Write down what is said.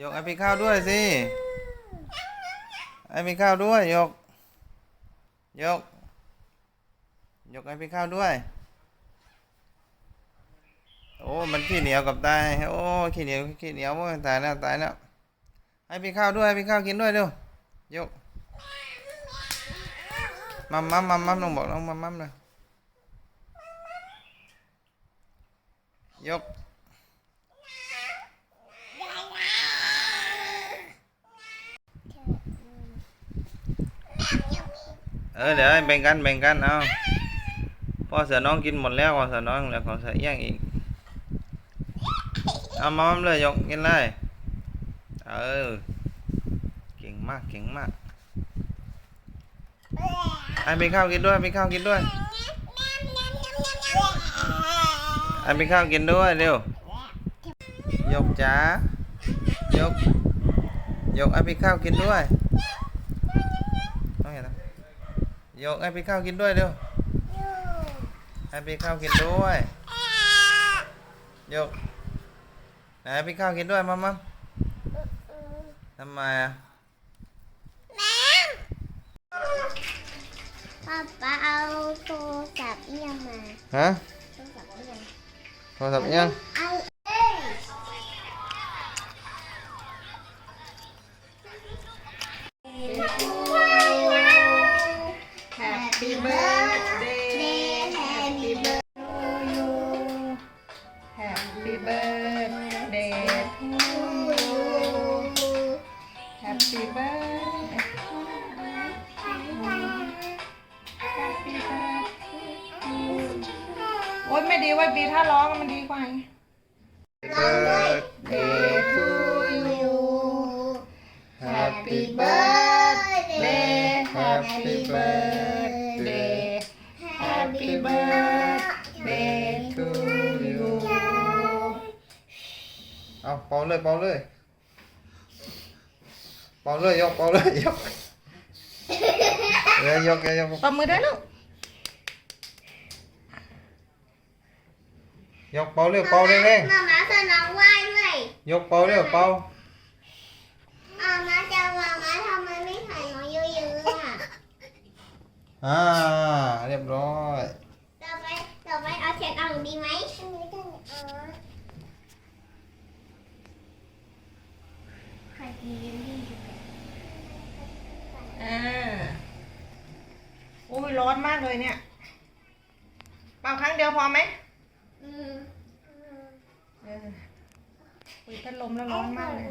ยกไอ้พี่ข้าวด้วยสิ ไอ้พี่ข้าวด้วย ยก ยก ยกไอ้พี่ข้าวด้วย โอ้ มันขี้เหนียวกับตาย โอ้ ขี้เหนียว ขี้เหนียวโอ้ยตายแล้ว ตายแล้ว ให้พี่ข้าวด้วย ให้พี่ข้าวกินด้วยเร็วยก มัมมัมมัมมัมน้องบอกน้องมัมมัมเลยยก เออเดี๋ยวแบ่งกันแบ่งกันเอาพ่อเสือน้องกินหมดแล้วของเสือน้องแล้วของเสือแย่งอีกเอามามัมเลยยกกินเลยเออเก่งมากเก่งมากไอ้ไปข้าวกินด้วยไปข้าวกินด้วยไอ้ไปข้าวกินด้วยเร็วยกจ้ายกยกไอ้ไปข้าวกินด้วยต้องอย่างนั้น ยกให้พี่ข้าวกินด้วยเร็วให้พี่ข้าวกินด้วยยกไหนให้พี่ข้าวกินด้วยมัมมัมทำไมอะป้าป้าเอาโทรศัพท์เอียงมาฮะโทรศัพท์เอียงโทรศัพท์ยังเอาเไม่ดีไว้ยบีถ้าร้องมันดีกว่าไง Birthday to you Happy birthday Happy birthday Happy birthday to you เอาเป่าเลยเป่าเลยเป่าเลยยกเป่าเลยยกเดี๋ยวยกเดี๋ยวยก ปรบมือด้วยลูก ยกเป่าเร็วเป่าเร่งเร่งมามาสอนน้องไหว้ด้วยยกเป่าเร็วเป่าอามาจะมามาทำไมไม่ถ่ายน้องเยอะๆอะอ่าเรียบร้อยต่อไปต่อไปเอาเช็ดอ่างดีไหมอันนี้กันอ๋อใครกินเยลลี่อยู่อ่าอุ้ยร้อนมากเลยเนี่ยเป่าครั้งเดียวพอไหมอืม เอออุ้ยพัดลมแล้วร้อนมากเลย